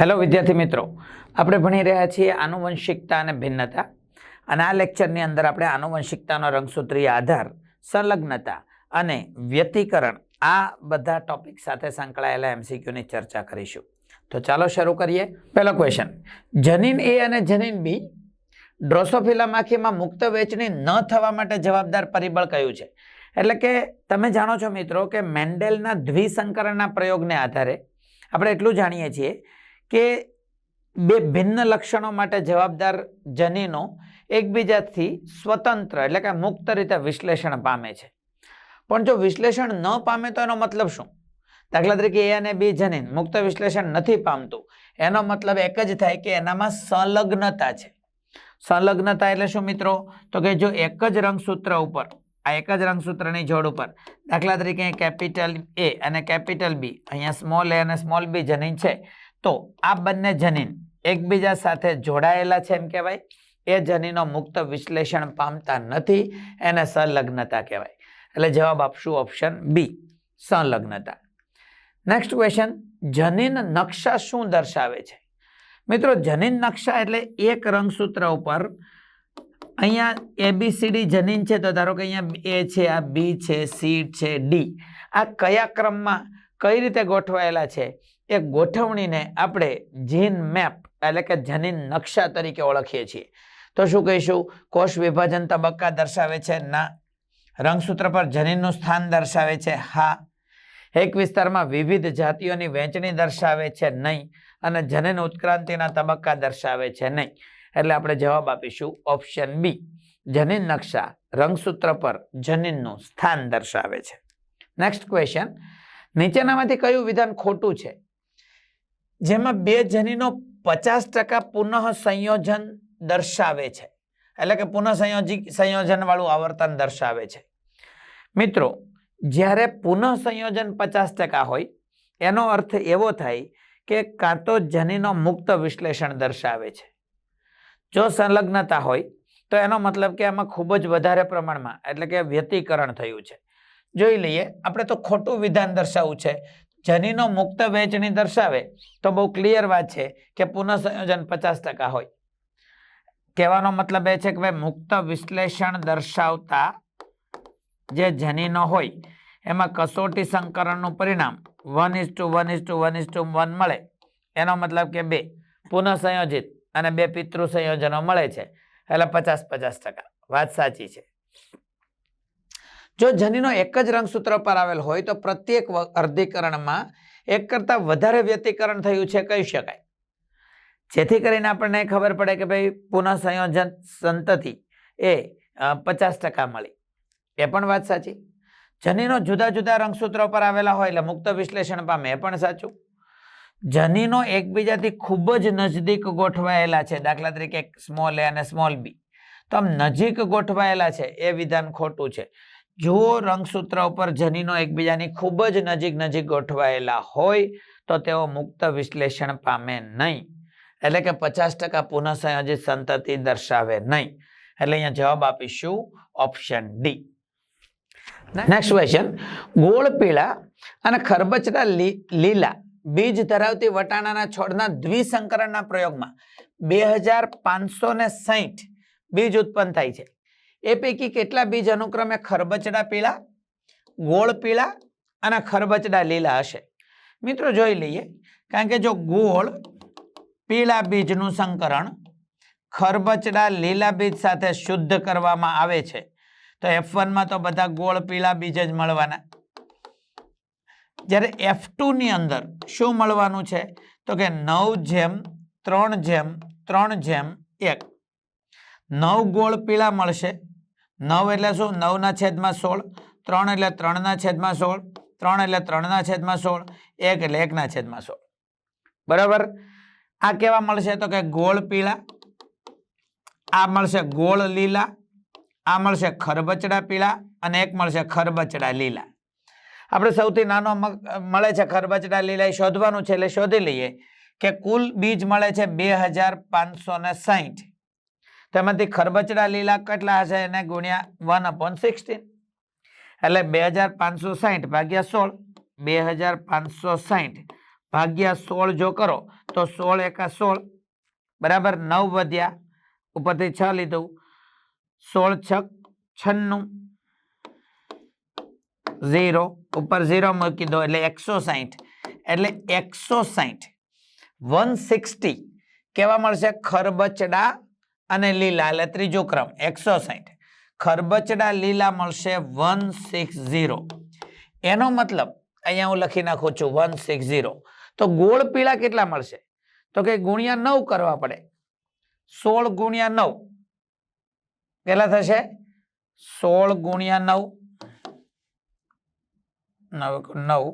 Hello વિદ્યાર્થી મિત્રો. આપણે ભણી રહ્યા છીએ આનુવંશિકતા અને ભિન્નતા. અને આ લેક્ચરની અંદર આપણે આનુવંશિકતાનો રંગસૂત્રીય આધાર, સંલગ્નતા અને વ્યતિકરણ આ બધા ટોપિક સાથે સંકળાયેલા એમસીક્યુની ચર્ચા કરીશું. તો ચાલો શરૂ કરીએ. પહેલો ક્વેશ્ચન જનીન એ અને જનીન બી ડ્રોસોફિલા માખીમાં મુક્ત વેચણી ન થવા માટે જવાબદાર પરિબળ કયું છે? એટલે કે તમે જાણો છો મિત્રો કે મેન્ડેલના દ્વિસંકરણના પ્રયોગને આધારે આપણે એટલું જાણીએ છીએ કે બે ભિન્ન લક્ષણો માટે જવાબદાર જનીનો એકબીજાથી સ્વતંત્ર એટલે કે મુક્ત રીતે વિશ્લેષણ પામે છે. પણ જો વિશ્લેષણ ન પામે તો એનો મતલબ શું? દાખલા તરીકે એ અને બી જનીન મુક્ત વિશ્લેષણ નથી પામતું. એનો મતલબ એક જ થાય કે એનામાં સંલગ્નતા છે. સંલગ્નતા એટલે શું મિત્રો? તો કે જો એક જ રંગસૂત્ર ઉપર, આ એક જ રંગસૂત્રની જોડ ઉપર, દાખલા તરીકે કેપિટલ એ અને કેપિટલ બી, અહીંયા સ્મોલ એ અને સ્મોલ બી જનીન છે તો આ બંને જનીન એકબીજા સાથે જોડાયેલા છે એમ કહેવાય. એ જનીનો મુક્ત વિશ્લેષણ પામતા નથી, એને સંલગ્નતા કહેવાય. એટલે જવાબ આપશું ઓપ્શન બી સંલગ્નતા. નેક્સ્ટ ક્વેશ્ચન જનીન નકશા શું દર્શાવે છે? મિત્રો, જનીન નકશા એટલે એક રંગસૂત્ર ઉપર અહીંયા એબીસીડી જનીન છે તો ધારો કે અહીંયા એ છે, આ બી છે સી છે ડી આ કયા ક્રમમાં કઈ રીતે ગોઠવાયેલા છે? એ ગોઠવણીને આપણે જીન મેપ એટલે કે જનીન નકશા તરીકે ઓળખીએ છીએ. તો શું કહીશું? કોષ વિભાજન તબક્કા દર્શાવે છે ના. રંગસૂત્ર પર જનીનનું સ્થાન દર્શાવે છે હા. એક વિસ્તારમાં વિવિધ જાતિઓની વહેંચણી દર્શાવે છે નહીં અને જનીન ઉત્ક્રાંતિના તબક્કા દર્શાવે છે નહીં. એટલે આપણે જવાબ આપીશું ઓપ્શન બી. જનીન નકશા રંગસૂત્ર પર જનીનનું સ્થાન દર્શાવે છે. નેક્સ્ટ ક્વેશ્ચન નીચેનામાંથી કયું વિધાન ખોટું છે? જેમાં બે જનીનો પચાસ ટકા પુનઃ સંયોજન દર્શાવે છે. એટલે કે પુનઃ સંયોજી સંયોજનવાળું આવર્તન દર્શાવે છે. મિત્રો, જ્યારે પુનઃ સંયોજન પચાસ ટકા હોય, એનો અર્થ એવો થાય કે કાં તો જનીનો મુક્ત વિશ્લેષણ દર્શાવે છે. જો સંલગ્નતા હોય, તો એનો મતલબ કે આમાં ખૂબ જ વધારે પ્રમાણમાં, એટલે કે વ્યતિકરણ થયું છે. જોઈ લઈએ, આપણે તો ખોટું વિધાન દર્શાવવું છે. જનીનો મુક્ત વહેંચણી દર્શાવે, તો બહુ ક્લિયર વાત છે કે પુનઃ સંયોજન પચાસ ટકા હોય. કહેવાનો મતલબ એ છે કે ભાઈ મુક્ત વિશ્લેષણ દર્શાવતા જે જનીનો હોય, એમાં કસોટી સંકરણનું પરિણામ one is two one is two one is two one મળે. એનો મતલબ કે બે, પુનઃસંયોજિત અને બે પિતૃ સંયોજનો મળે છે. એટલે પચાસ પચાસ ટકા. વાત સાચી છે. જો જનીનો એક જ રંગસૂત્ર પર આવેલ હોય તો પ્રત્યેક અર્ધીકરણમાં એક કરતાં વધારે વ્યતિકરણ થયું છે કહી શકાય. જેથી કરીને આપણને ખબર પડે કે ભાઈ પુનઃ સંયોજન સંતતિ એ પચાસ ટકા મળી. એ પણ વાત સાચી. જનીનો જુદા જુદા રંગસૂત્રો પર આવેલા હોય એટલે મુક્ત વિશ્લેષણ પામે એ પણ સાચું. જનીનો એકબીજાથી ખૂબ જ નજદીક ગોઠવાયેલા છે. દાખલા તરીકે સ્મોલ એ અને સ્મોલ બી તો આમ નજીક ગોઠવાયેલા છે. એ વિધાન ખોટું છે. જો રંગસૂત્ર ઉપર જનીનો એકબીજાની ખૂબ જ નજીક નજીક ગોઠવાયેલા હોય, તો તેઓ મુક્ત વિશ્લેષણ પામે નહીં. એટલે કે પચાસ ટકા પુનઃસંયોજિત સંતતિ દર્શાવે નહીં. એટલે અહીંયા જવાબ આપીશું ઓપ્શન ડી. નેક્સ્ટ ક્વેશ્ચન ગોળ, પીળા અને ખરબચડા લીલા બીજ ધરાવતી વટાણાના છોડના દ્વિસંકરણના પ્રયોગમાં બે હજાર પાંચસો ને સાહીઠ બીજ ઉત્પન્ન થાય છે. એ પૈકી કેટલા બીજ અનુક્રમે ખરબચડા પીળા, ગોળ પીળા અને ખરબચડા લીલા હશે? મિત્રો જોઈ લઈએ, કારણ કે જો ગોળ પીળા બીજનું સંકરણ ખરબચડા લીલા બીજ સાથે શુદ્ધ કરવામાં આવે છે, તો એફ વનમાં તો બધા ગોળ પીળા બીજ જ મળવાના. જ્યારે એફની અંદર શું મળવાનું છે? તો કે નવ જેમ, ત્રણ જેમ ત્રણ જેમ, એક. નવ ગોળ પીળા મળશે નવ એટલે શું? નવના છેદમાં સોળ. ત્રણ એટલે ત્રણના છેદમાં સોળ. ત્રણ એટલે ત્રણના છેદમાં સોળ. એક એટલે એકના છેદમાં સોળ. બરાબર? આ કેવા મળશે? તો કે ગોળ પીળા, આ મળશે ગોળ લીલા, આ મળશે ખરબચડા પીળા અને એક મળશે ખરબચડા લીલા. આપણે સૌથી નાનો મળે છે ખરબચડા લીલા, એ શોધવાનું છે એટલે શોધી લઈએ કે કુલ બીજ મળે છે બે હજાર પાંચસો ને સાહીઠ તેમાંથી ખરબચડા લીલા કેટલા હશે એને ગુણ્યા વન અપોન સિક્સટીન એટલે બે હજાર પાંચસો સાહીઠ ભાગ્યા સોળ, બે હજાર પાંચસો સાહીઠ ભાગ્યા સોળ જો કરો તો સોળ એકા સોળ, બરાબર નવ વધ્યા, ઉપરથી છ લીધું, સોળ છક છન્નું, ઝીરો, ઉપર ઝીરો મૂકી દો એટલે એકસો સાહીઠ એટલે એકસો સાહીઠ વન સિક્સટી કેવા મળશે? ખરબચડા અને લીલા, એટલે ત્રીજો ક્રમ એકસો સાહીઠ ખરબચડા લીલા મળશે વન સિક્સ ઝીરો. એનો મતલબ, અહીંયા હું લખી નાખું છું વન સિક્સ ઝીરો. તો ગોળ પીળા કેટલા મળશે? તો કે ગુણ્યા નવ કરવા પડે. સોળ ગુણ્યા નવ. કેટલા થશે? સોળ ગુણ્યા નવ. નવ નવ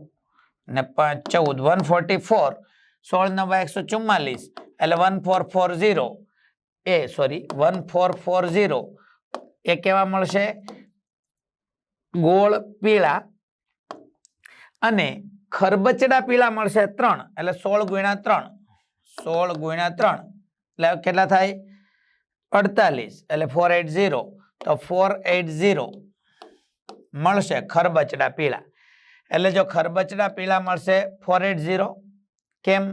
ને પાંચ ચૌદ. One forty four. સોળ નવ એકસો ચુમ્માલીસ. એટલે વન ફોર ફોર ઝીરો. એ sorry one four four zero એ કેવા મળશે? ગોળ, પીળા અને ખરબચડા પીળા મળશે ત્રણ, એટલે સોળ ગુણ્યા ત્રણ. સોળ ગુણ્યા ત્રણ, એટલે કેટલા થાય? અડતાલીસ, એટલે ફોર એટ ઝીરો તો ફોર એટ ઝીરો મળશે ખરબચડા પીળા. એટલે જો ખરબચડા પીળા મળશે ફોર એટ ઝીરો કેમ?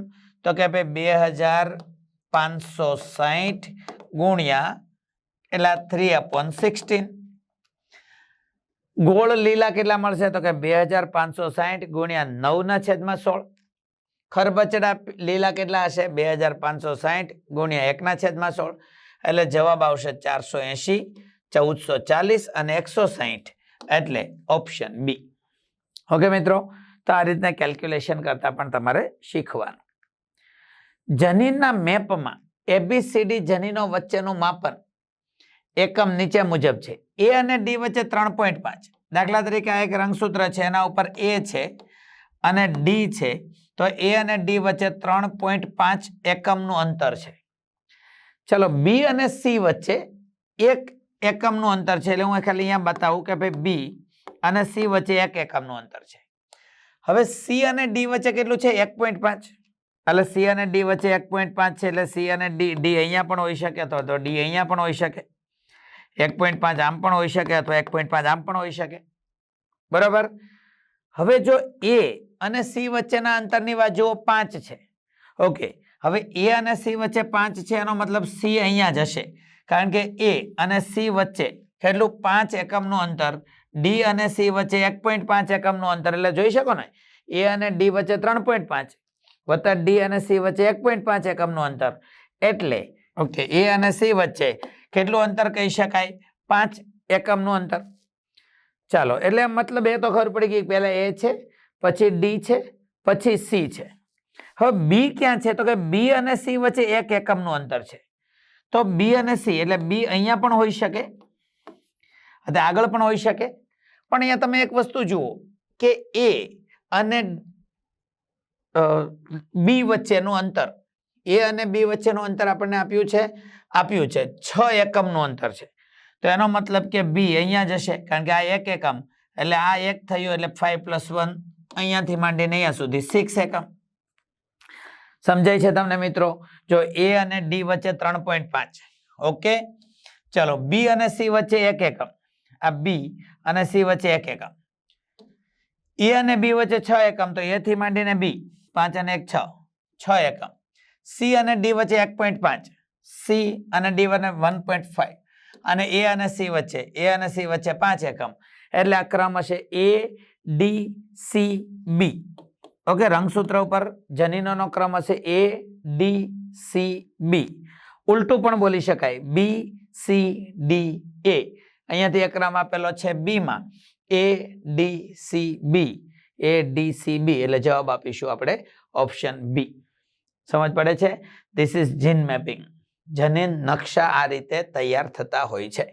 તો કે ભાઈ બે હજાર પાંચસો સાહીઠ ગુણ્યા એટલે થ્રી અપોન સિક્સટીન ગોળ લીલા કેટલા મળશે? તો કે બે હજાર પાંચસો સાહીઠ ગુણ્યા નવના છેદમાં સોળ. ખરબચડા લીલા કેટલા હશે? બે હજાર પાંચસો સાહીઠ ગુણ્યા એકના છેદમાં સોળ. એટલે જવાબ આવશે ચારસો એંશી, ચૌદસો ચાલીસ અને એકસો સાહીઠ એટલે ઓપ્શન બી ઓકે મિત્રો, તો આ રીતના કેલ્ક્યુલેશન કરતાં પણ તમારે શીખવાનું. જનીનના મેપમાં એબીસીડી જનીનો વચ્ચેનું માપન એકમ નીચે મુજબ છે. એ અને ડી વચ્ચે ત્રણ પોઈન્ટ પાંચ. દાખલા તરીકે આ એક રંગસૂત્ર છે, એના ઉપર એ છે અને ડી છે. તો એ અને ડી વચ્ચે ત્રણ પોઈન્ટ પાંચ એકમનું અંતર છે. ચલો બી અને સી વચ્ચે એક એકમનું અંતર છે, એટલે હું ખાલી અહીંયા બતાવું કે ભાઈ બી અને સી વચ્ચે એક એકમનું અંતર છે. હવે સી અને ડી વચ્ચે કેટલું છે? એક પોઈન્ટ પાંચ. એટલે સી અને ડી વચ્ચે એક પોઈન્ટ પાંચ છે એટલે સી અને ડી ડી અહીંયા પણ હોઈ શકે તો તો ડી અહીંયા પણ હોઈ શકે. એક પોઈન્ટ પાંચ આમ પણ હોઈ શકે અથવા એક પોઈન્ટ પાંચ આમ પણ હોઈ શકે. બરાબર? હવે જો એ અને સી વચ્ચેના અંતરની બાજુઓ પાંચ છે. ઓકે હવે એ અને સી વચ્ચે પાંચ છે એનો મતલબ સી અહીંયા જ હશે. કારણ કે એ અને સી વચ્ચે કેટલું? પાંચ એકમનું અંતર. ડી અને સી વચ્ચે એક પોઈન્ટ પાંચ એકમનું અંતર. એટલે જોઈ શકો ને? એ અને ડી વચ્ચે ત્રણ પોઈન્ટ પાંચ. વત્તા ડી અને સી વચ્ચે એક પોઈન્ટ પાંચ એકમનું અંતર. એટલે ઓકે એ અને સી વચ્ચે કેટલું અંતર કહી શકાય? પાંચ એકમનું અંતર. ચાલો, એટલે મતલબ એ તો ખબર પડી ગઈ પહેલાં એ છે, પછી ડી છે, પછી સી છે. હવે બી ક્યાં છે? તો કે બી અને સી વચ્ચે એક એકમનું અંતર છે. તો બી અને સી એટલે બી અહીંયા પણ હોઈ શકે, અને આગળ પણ હોઈ શકે. પણ અહીંયા તમે એક વસ્તુ જુઓ કે એ અને બી વચ્ચેનું અંતર. એ અને બી વચ્ચેનું અંતર આપણને આપ્યું છે? આપ્યું છે. છ એકમનું અંતર છે. તો એનો મતલબ કે બી અહીંયા જશે. કારણ કે આ એક એકમ. એટલે આ એક થયું એટલે ફાઈવ પ્લસ વન અહીંયાથી માંડીને અહીંયા સુધી સિક્સ એકમ. સમજાય છે તમને મિત્રો? જો એ અને ડી વચ્ચે ત્રણ પોઈન્ટ પાંચ ઓકે? ચલો, બી અને સી વચ્ચે એક એકમ. આ બી અને સી વચ્ચે એક એકમ. એ અને બી વચ્ચે છ એકમ. તો એથી માંડીને બી. પાંચ અને એક છ. છ એકમ. સી અને ડી વચ્ચે એક પોઈન્ટ પાંચ. સી અને ડી વચ્ચે વન પોઈન્ટ ફાઈવ અને એ અને સી વચ્ચે, એ અને સી વચ્ચે પાંચ એકમ. એટલે આ ક્રમ હશે A, D, C, B. Okay, રંગસૂત્ર ઉપર જનીનોનો ક્રમ હશે એ, ડી, સી, બી. ઉલટું પણ બોલી શકાય. B, C, D, A. અહીંયાથી એક ક્રમ આપેલો છે બીમાં. A, D, C, B. A D C B એટલે જવાબ આપીશું આપણે ઓપ્શન બી સમજ પડે છે? ધીસ ઇઝ જીન મેપિંગ જનીન નકશા આ રીતે તૈયાર થતા હોય છે.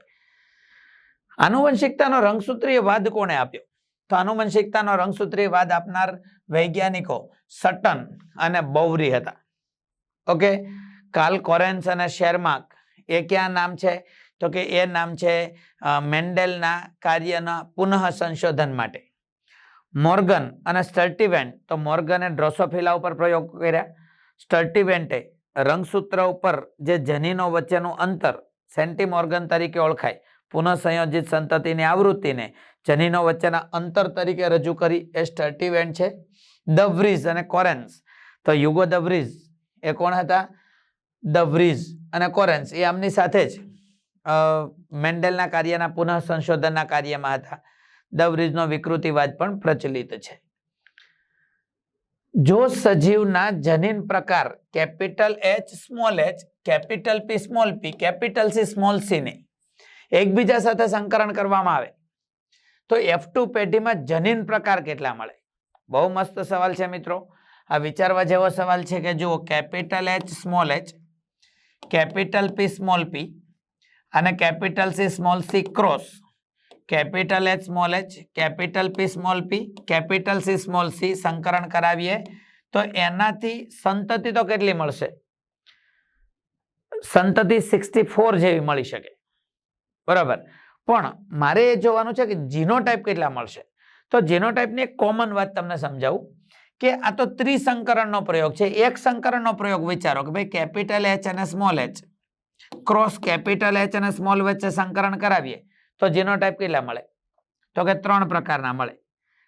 આનુવંશિકતાનો રંગસૂત્રીય વાદ કોણે આપ્યો? તો આનુવંશિકતાનો રંગસૂત્રીય વાદ આપનાર વૈજ્ઞાનિકો સટન અને બૌરી હતા. ઓકે? કાલ કોરેન્સ અને શેરમાર્ક. એ ક્યાં નામ છે? તો કે એ નામ છે મેન્ડેલના કાર્યના પુનઃ સંશોધન માટે. મોર્ગન અને સ્ટર્ટિવેન્ટ તો મોર્ગને ડ્રોસોફિલા ઉપર પ્રયોગ કર્યા. સ્ટર્ટિવેન્ટે રંગસૂત્ર ઉપર જે જનીનો વચ્ચેનું અંતર સેન્ટીમોર્ગન તરીકે ઓળખાય. પુનઃ સંયોજિત સંતતિની આવૃત્તિને જનીનો વચ્ચેના અંતર તરીકે રજૂ કરી એ સ્ટર્ટિવેન્ટ છે. દવરીઝ વ્રીઝ અને કોરેન્સ. તો યુગો દ વ્રીઝ એ કોણ હતા? દવરીઝ વ્રીઝ અને કોરેન્સ. એ આમની સાથે જ મેન્ડેલના કાર્યના પુનઃ સંશોધનના કાર્યમાં હતા. ધ વ્રીઝનો વિકૃતિવાદ પણ પ્રચલિત છે. જો સજીવના જનીન પ્રકાર capital H small H capital P small P capital C small C ને એકબીજા સાથે સંકરણ કરવામાં આવે, તો એફ ટુ પેઢીમાં જનીન પ્રકાર કેટલા મળે? બહુ મસ્ત સવાલ છે મિત્રો. આ વિચારવા જેવો સવાલ છે કે જુઓ capital H small H capital P small P અને capital C small C cross capital H small H, capital P small P, capital C small C સંકરણ કરાવીએ. તો એનાથી સંતતિ તો કેટલી મળશે? સંતતિ સિક્સટી ફોર જેવી મળી શકે. બરાબર. પણ મારે એ જોવાનું છે કે જીનોટાઈપ કેટલા મળશે? તો જીનોટાઈપની એક કોમન વાત તમને સમજાવું કે આ તો ત્રિસંકરણનો પ્રયોગ છે. એક સંકરણનો પ્રયોગ વિચારો કે ભાઈ કેપિટલ એચ અને small H. Cross capital H અને સ્મોલ વચ્ચે સંકરણ કરાવીએ. તો જીનોટાઈપ કેટલા મળે? તો કે ત્રણ પ્રકારના મળે.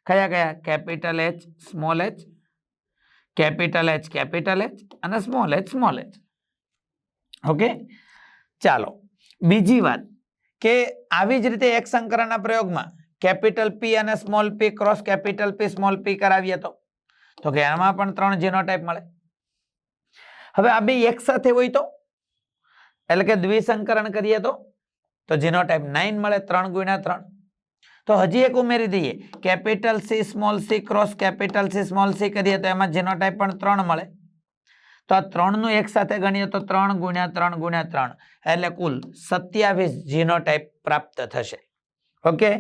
કયા કયા? Capital H small H capital H capital H અને small H small H okay ચાલો. બીજી વાત કે આવી જ રીતે એક સંકરણના પ્રયોગમાં કેપિટલ પી અને small P cross capital P small P કરાવીએ તો? તો કે એમાં પણ ત્રણ જીનોટાઈપ મળે. હવે આ બે એક સાથે હોય તો? એટલે કે દ્વિસંકરણ કરીએ તો? તો જીનોટાઈપ નાઇન મળે ત્રણ ગુણ્યા ત્રણ. તો હજી એક ઉમેરી દઈએ. Capital C small C cross capital C small C કરીએ તો એમાં જીનોટાઈપ પણ ત્રણ મળે. તો આ ત્રણનું એક સાથે ગણીએ તો ત્રણ ગુણ્યા ત્રણ ગુણ્યા ત્રણ. એટલે કુલ સત્યાવીસ જીનોટાઈપ પ્રાપ્ત થશે. ઓકે?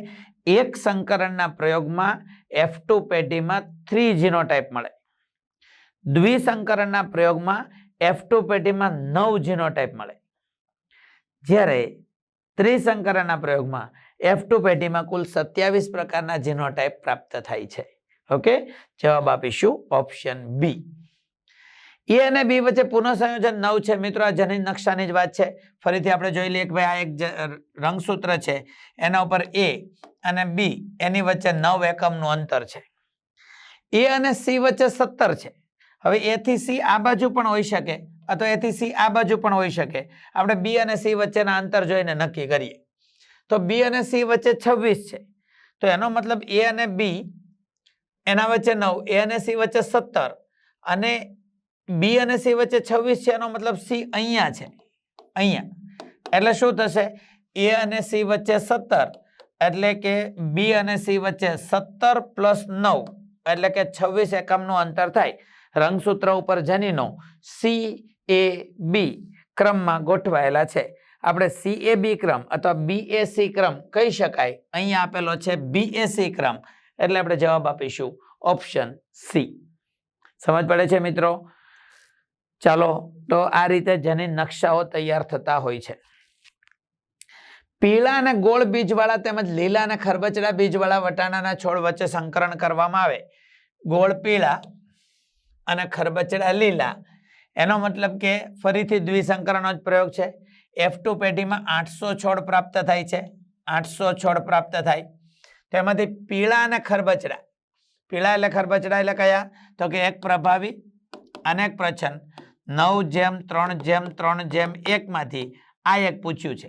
એક સંકરણના પ્રયોગમાં એફ ટુ પેઢીમાં થ્રી જીનોટાઈપ મળે. દ્વિસંકરણના પ્રયોગમાં એફ ટુ પેઢીમાં નવ જીનોટાઈપ મળે. જ્યારે ત્રિસંકરણના પ્રયોગમાં એફ ટુ પેઢીમાં કુલ સત્યાવીસ પ્રકારના જીનોટાઈપ પ્રાપ્ત થાય છે. ઓકે? જવાબ આપીશું ઓપ્શન બી એ અને બી વચ્ચે પુનઃસંયોજન નવ છે. મિત્રો, આ જનીન નકશાની જ વાત છે. ફરીથી આપણે જોઈ લઈએ કે ભાઈ આ એક રંગસૂત્ર છે. એના ઉપર એ અને બી એની વચ્ચે નવ એકમનું અંતર છે. એ અને સી વચ્ચે સત્તર છે. હવે એ થી સી આ બાજુ પણ હોઈ શકે. અથવા એથી સી આ બાજુ પણ હોઈ શકે. આપણે બી અને સી વચ્ચેના અંતર જોઈને નક્કી કરીએ. તો બી અને સી વચ્ચે છવ્વીસ છે. તો એનો મતલબ એ અને બી એના વચ્ચે નવ, એ અને સી વચ્ચે સત્તર અને બી અને સી વચ્ચે છવ્વીસ છે એનો મતલબ સી અહીંયા છે. અહીંયા. એટલે શું થશે? એ અને સી વચ્ચે સત્તર એટલે કે બી અને સી વચ્ચે સત્તર પ્લસ નવ એટલે કે છવ્વીસ એકમનું અંતર થાય. રંગસૂત્ર ઉપર જનીનો સી એ બી ક્રમમાં ગોઠવાયેલા છે. આપણે સી એ બી ક્રમ અથવા બી એ સી ક્રમ કહી શકાય. અહીંયા આપેલો છે બી એ સી ક્રમ. એટલે આપણે જવાબ આપીશું ઓપ્શન સી સમજ પડે છે મિત્રો? ચાલો, તો આ રીતે જનીન નકશાઓ તૈયાર થતા હોય છે. પીળા અને ગોળ બીજવાળા તેમજ લીલા અને ખરબચડા બીજવાળા વટાણાના છોડ વચ્ચે સંકરણ કરવામાં આવે. ગોળ પીળા અને ખરબચડા લીલા. એનો મતલબ કે ફરીથી દ્વિસંકરણનો જ પ્રયોગ છે. એફ ટુ પેઢીમાં આઠસો છોડ પ્રાપ્ત થાય છે. આઠસો છોડ પ્રાપ્ત થાય. તેમાંથી પીળા અને ખરબચડા. પીળા એટલે ખરબચડા એટલે કયા? તો કે એક પ્રભાવી અને એક પ્રછન નવ જેમ, ત્રણ જેમ ત્રણ જેમ એકમાંથી આ એક પૂછ્યું છે.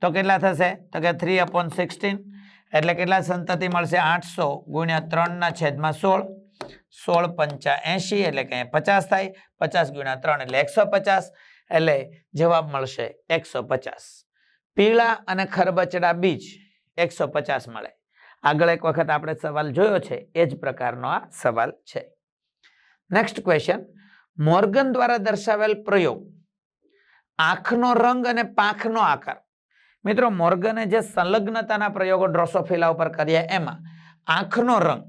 તો કેટલા થશે? તો કે થ્રી અપોન સિક્સટીન એટલે કેટલા સંતતિ મળશે? આઠસો ગુણ્યા ત્રણના છેદમાં સોળ. સોળ પંચા એંશી એટલે કે પચાસ થાય, પચાસ ગુણ્યા ત્રણ એટલે એકસો પચાસ એટલે જવાબ મળશે એકસો પચાસ પીળા અને ખરબચડા બીજ એકસો પચાસ મળે. આગળ એક વખત આપણે સવાલ જોયો છે, એ જ પ્રકારનો આ સવાલ છે. નેક્સ્ટ ક્વેશ્ચન મોર્ગન દ્વારા દર્શાવેલ પ્રયોગ. આંખનો રંગ અને પાંખનો આકાર. મિત્રો, મોર્ગને જે સંલગ્નતાના પ્રયોગો ડ્રોસોફિલા ઉપર કર્યા એમાં આંખનો રંગ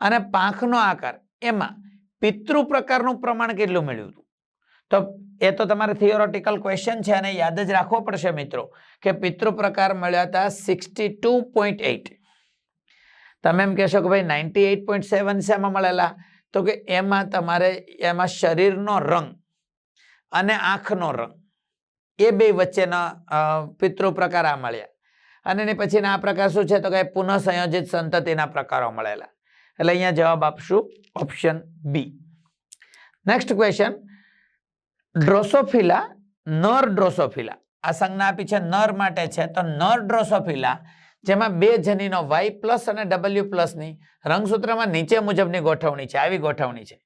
અને પાંખનો આકાર. એમાં પિતૃ પ્રકારનું પ્રમાણ કેટલું મળ્યું હતું? તો એ તો તમારે થિયોરોટિકલ ક્વેશ્ચન છે અને યાદ જ રાખવો પડશે મિત્રો કે પિતૃ પ્રકાર મળ્યા હતા સિક્સટી ટુ પોઈન્ટ એઇટ તમે એમ કહેશો કે ભાઈ નાઇન્ટી એઇટ પોઈન્ટ સેવન શેમાં મળેલા? તો કે એમાં તમારે એમાં શરીરનો રંગ અને આંખનો રંગ એ બે વચ્ચેના પિતૃ પ્રકાર આ મળ્યા. અને એની પછીના આ પ્રકાર શું છે? તો કે પુનઃ સંયોજિત સંતતિના પ્રકારો મળેલા. એટલે અહીંયા જવાબ આપશું option B next question drosophila નર ડ્રોસોફિલા આ સંજ્ઞા આપી છે નર માટે છે. તો નર ડ્રોસોફિલા જેમાં બે જનીનો વાય પ્લસ અને ડબલ્યુ પ્લસની રંગસૂત્રમાં નીચે મુજબની ગોઠવણી છે. આવી ગોઠવણી છે.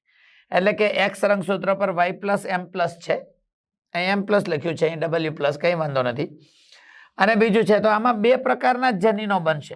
એટલે કે એક્સ રંગસૂત્ર પર વાય પ્લસ એમ પ્લસ છે. અહીં એમ પ્લસ લખ્યું છે. અહીં ડબલ્યુ પ્લસ કંઈ વાંધો નથી. અને બીજું છે, તો આમાં બે પ્રકારના જ જનીનો બનશે.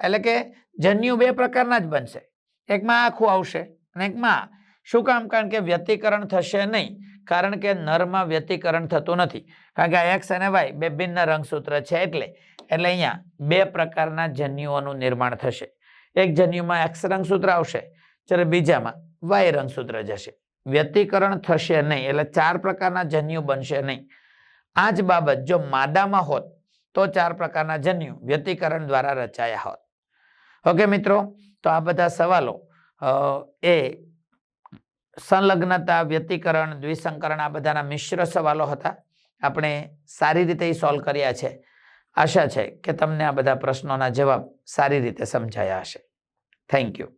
એટલે કે જન્યુ બે પ્રકારના જ બનશે. એકમાં આખું આવશે અને એકમાં શું કામ? કારણ કે વ્યતિકરણ થશે નહીં. કારણ કે નરમાં વ્યતિકરણ થતું નથી. કારણ કે આ એક્સ અને વાય બે ભિન્ન રંગસૂત્ર છે એટલે એટલે અહીંયા બે પ્રકારના જન્યુઓનું નિર્માણ થશે. એક જન્યુમાં એક્સ રંગસૂત્ર આવશે, જ્યારે બીજામાં વાય રંગસૂત્ર જશે. વ્યતિકરણ થશે નહીં, એટલે ચાર પ્રકારના જન્યુ બનશે નહીં. આ જ બાબત જો માદામાં હોત, તો ચાર પ્રકારના જન્યુ વ્યતિકરણ દ્વારા રચાયા હોત. ઓકે, મિત્રો? તો આ બધા સવાલો એ સંલગ્નતા, વ્યતિકરણ, દ્વિસંકરણ આ બધાના મિશ્ર સવાલો હતા. આપણે સારી રીતે સોલ્વ કર્યા છે. આશા છે કે તમને આ બધા પ્રશ્નોના જવાબ સારી રીતે સમજાયા હશે. Thank you